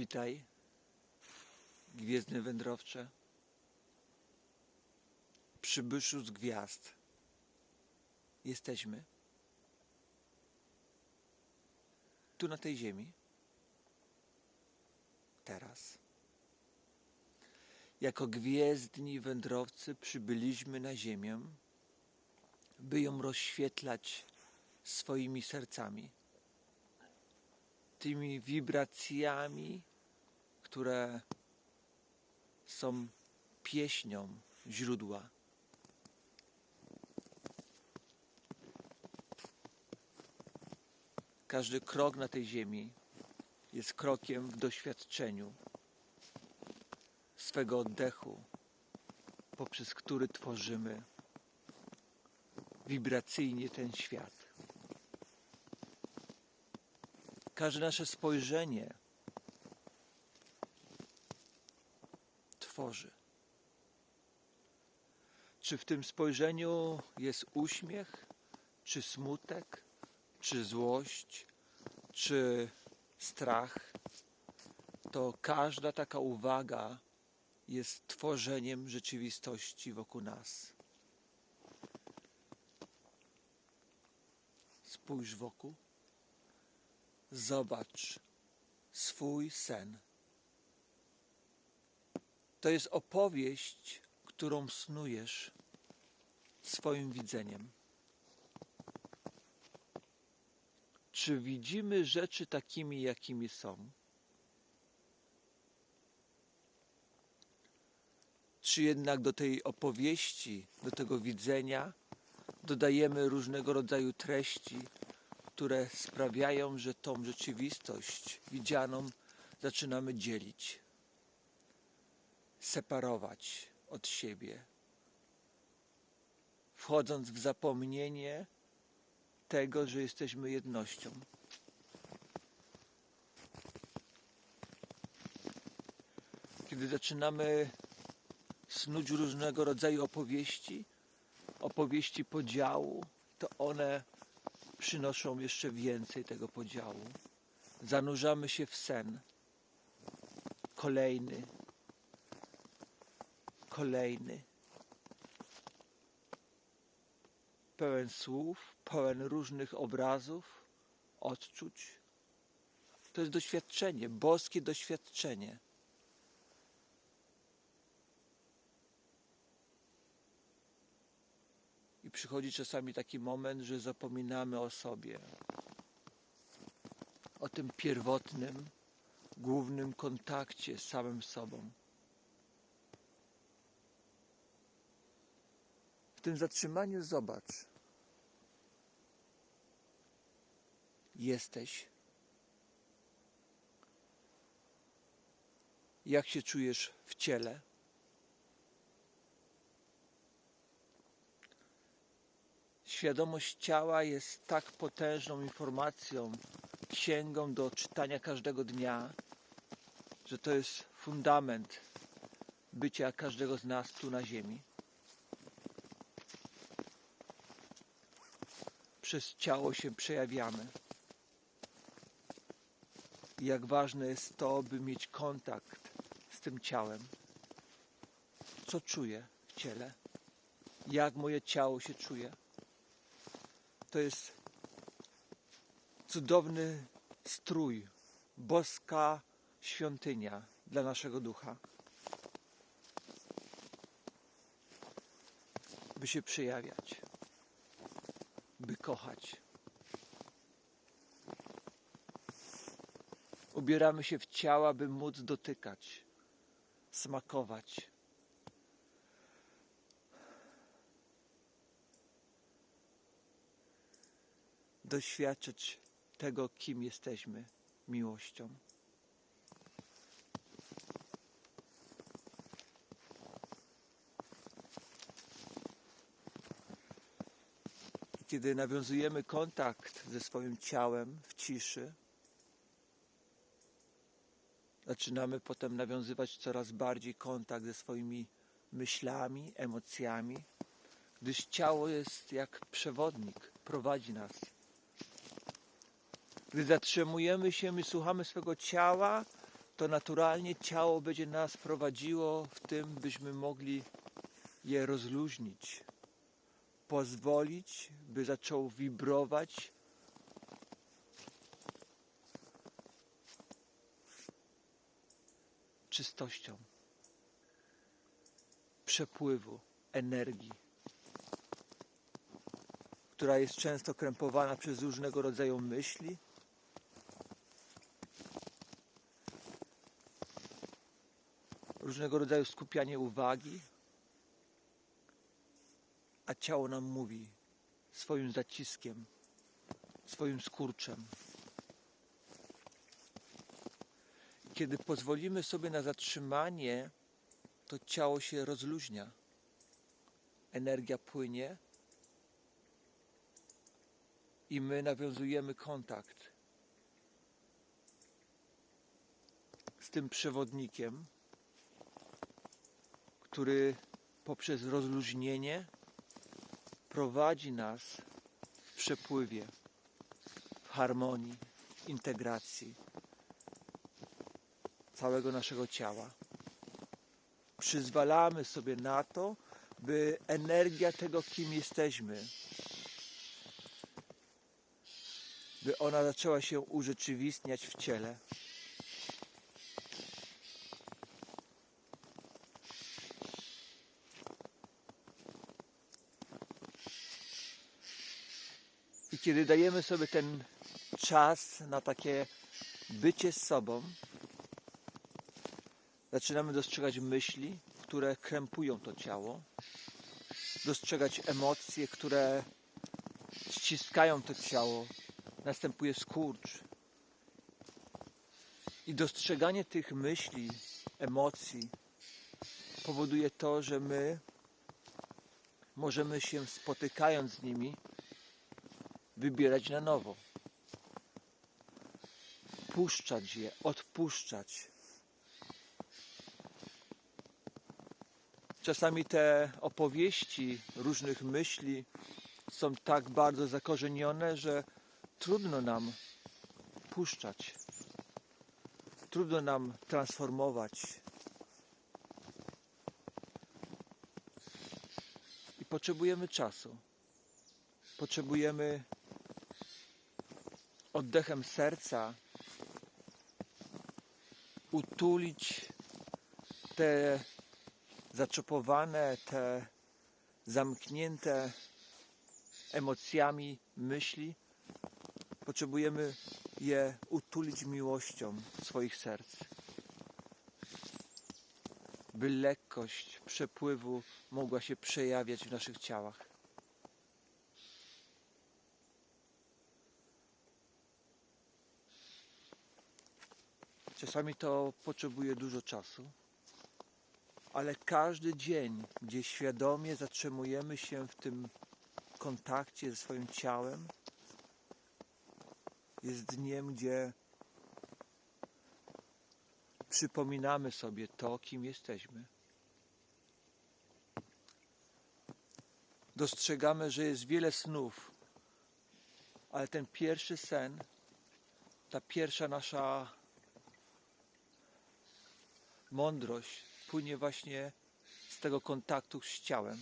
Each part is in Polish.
Witaj, gwiezdny wędrowcze, przybyszu z gwiazd. Jesteśmy tu na tej ziemi, teraz. Jako gwiezdni wędrowcy przybyliśmy na ziemię, by ją rozświetlać swoimi sercami tymi wibracjami, które są pieśnią źródła. Każdy krok na tej ziemi jest krokiem w doświadczeniu swego oddechu, poprzez który tworzymy wibracyjnie ten świat. Każde nasze spojrzenie tworzy. Czy w tym spojrzeniu jest uśmiech, czy smutek, czy złość, czy strach, to każda taka uwaga jest tworzeniem rzeczywistości wokół nas. Spójrz wokół. Zobacz swój sen. To jest opowieść, którą snujesz swoim widzeniem. Czy widzimy rzeczy takimi, jakimi są? Czy jednak do tej opowieści, do tego widzenia dodajemy różnego rodzaju treści, które sprawiają, że tą rzeczywistość widzianą zaczynamy dzielić, separować od siebie, wchodząc w zapomnienie tego, że jesteśmy jednością. Kiedy zaczynamy snuć różnego rodzaju opowieści, opowieści podziału, to one przynoszą jeszcze więcej tego podziału. Zanurzamy się w sen. Kolejny, kolejny. Pełen słów, pełen różnych obrazów, odczuć. To jest doświadczenie, boskie doświadczenie. I przychodzi czasami taki moment, że zapominamy o sobie, o tym pierwotnym, głównym kontakcie z samym sobą. W tym zatrzymaniu zobacz. Jesteś. Jak się czujesz w ciele? Świadomość ciała jest tak potężną informacją, księgą do czytania każdego dnia, że to jest fundament bycia każdego z nas tu na Ziemi. Przez ciało się przejawiamy. I jak ważne jest to, by mieć kontakt z tym ciałem. Co czuję w ciele? Jak moje ciało się czuje? to jest cudowny strój, boska świątynia dla naszego ducha. By się przejawiać, by kochać. Ubieramy się w ciała, by móc dotykać, smakować. doświadczyć tego, kim jesteśmy miłością. Kiedy nawiązujemy kontakt ze swoim ciałem w ciszy, zaczynamy potem nawiązywać coraz bardziej kontakt ze swoimi myślami, emocjami, gdyż ciało jest jak przewodnik, prowadzi nas. Gdy zatrzymujemy się i słuchamy swego ciała, to naturalnie ciało będzie nas prowadziło w tym, byśmy mogli je rozluźnić, pozwolić, by zaczął wibrować czystością przepływu energii, która jest często krępowana przez różnego rodzaju myśli. Różnego rodzaju skupianie uwagi, a ciało nam mówi swoim zaciskiem, swoim skurczem. Kiedy pozwolimy sobie na zatrzymanie, to ciało się rozluźnia. Energia płynie i my nawiązujemy kontakt z tym przewodnikiem, który poprzez rozluźnienie prowadzi nas w przepływie, w harmonii, integracji całego naszego ciała. Przyzwalamy sobie na to, by energia tego, kim jesteśmy, by ona zaczęła się urzeczywistniać w ciele. Kiedy dajemy sobie ten czas na takie bycie z sobą, zaczynamy dostrzegać myśli, które krępują to ciało, dostrzegać emocje, które ściskają to ciało, następuje skurcz. I dostrzeganie tych myśli, emocji powoduje to, że my możemy się spotykając z nimi wybierać na nowo. Puszczać je, odpuszczać. Czasami te opowieści różnych myśli są tak bardzo zakorzenione, że trudno nam puszczać. Trudno nam transformować. I potrzebujemy czasu. Potrzebujemy oddechem serca utulić te zaczopowane, te zamknięte emocjami myśli. Potrzebujemy je utulić miłością swoich serc, by lekkość przepływu mogła się przejawiać w naszych ciałach. Czasami to potrzebuje dużo czasu, ale każdy dzień, gdzie świadomie zatrzymujemy się w tym kontakcie ze swoim ciałem, jest dniem, gdzie przypominamy sobie to, kim jesteśmy. Dostrzegamy, że jest wiele snów, ale ten pierwszy sen, ta pierwsza nasza mądrość płynie właśnie z tego kontaktu z ciałem.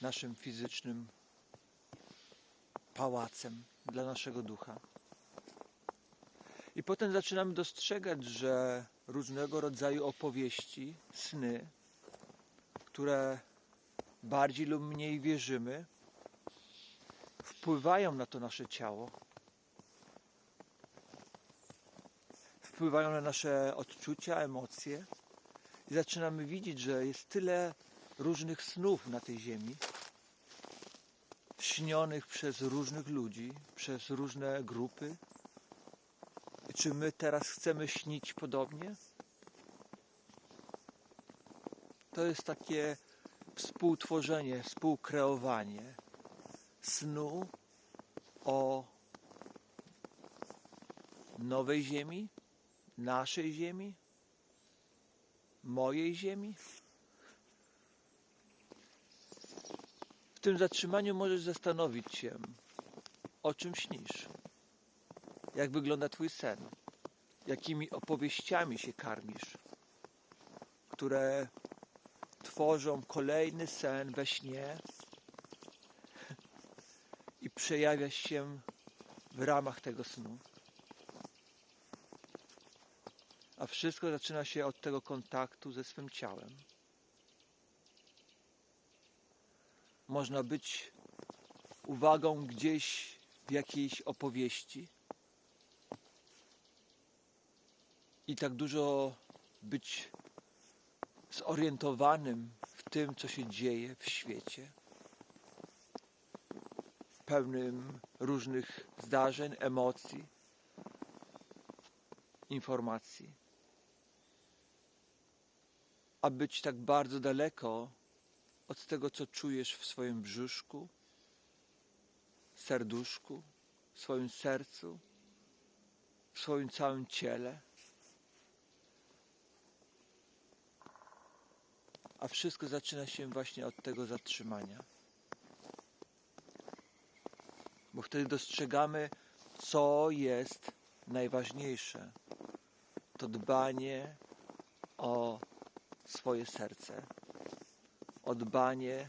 Naszym fizycznym pałacem dla naszego ducha. I potem zaczynamy dostrzegać, że różnego rodzaju opowieści, sny, które bardziej lub mniej wierzymy, wpływają na to nasze ciało, wpływają na nasze odczucia, emocje i zaczynamy widzieć, że jest tyle różnych snów na tej ziemi, śnionych przez różnych ludzi, przez różne grupy. Czy my teraz chcemy śnić podobnie? To jest takie współtworzenie, współkreowanie snu o nowej ziemi, naszej ziemi, mojej ziemi. W tym zatrzymaniu możesz zastanowić się, o czym śnisz, jak wygląda Twój sen, jakimi opowieściami się karmisz, które tworzą kolejny sen we śnie przejawia się w ramach tego snu. A wszystko zaczyna się od tego kontaktu ze swym ciałem. Można być uwagą gdzieś w jakiejś opowieści i tak dużo być zorientowanym w tym, co się dzieje w świecie, pełnym różnych zdarzeń, emocji, informacji. A być tak bardzo daleko od tego, co czujesz w swoim brzuszku, serduszku, w swoim sercu, w swoim całym ciele. A wszystko zaczyna się właśnie od tego zatrzymania. Bo wtedy dostrzegamy, co jest najważniejsze. To dbanie o swoje serce. O dbanie,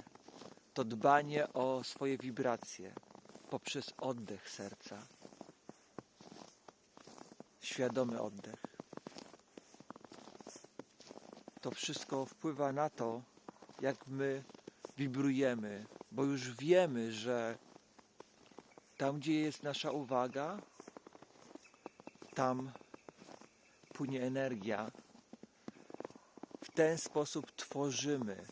to dbanie o swoje wibracje poprzez oddech serca. Świadomy oddech. To wszystko wpływa na to, jak my wibrujemy, bo już wiemy, że tam, gdzie jest nasza uwaga, tam płynie energia. W ten sposób tworzymy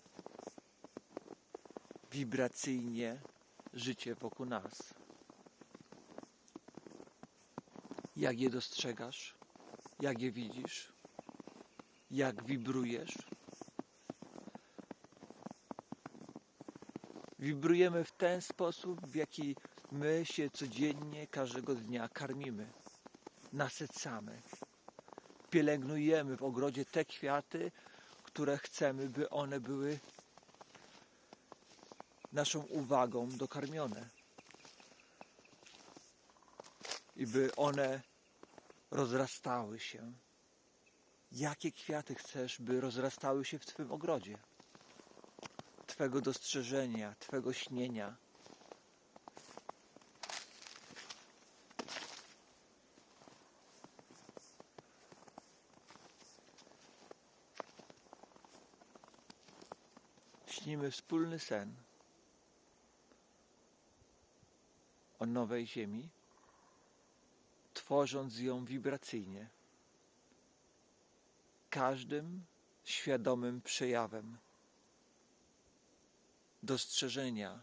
wibracyjnie życie wokół nas. Jak je dostrzegasz? Jak je widzisz? Jak wibrujesz? Wibrujemy w ten sposób, w jaki my się codziennie, każdego dnia karmimy, nasycamy, pielęgnujemy w ogrodzie te kwiaty, które chcemy, by one były naszą uwagą dokarmione. I by one rozrastały się. Jakie kwiaty chcesz, by rozrastały się w Twym ogrodzie? Twego dostrzeżenia, Twego śnienia. Śnimy wspólny sen o nowej ziemi, tworząc ją wibracyjnie, każdym świadomym przejawem dostrzeżenia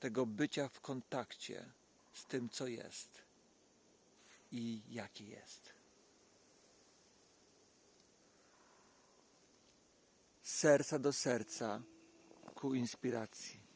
tego bycia w kontakcie z tym, co jest i jakie jest. Serca do serca ku inspiracji.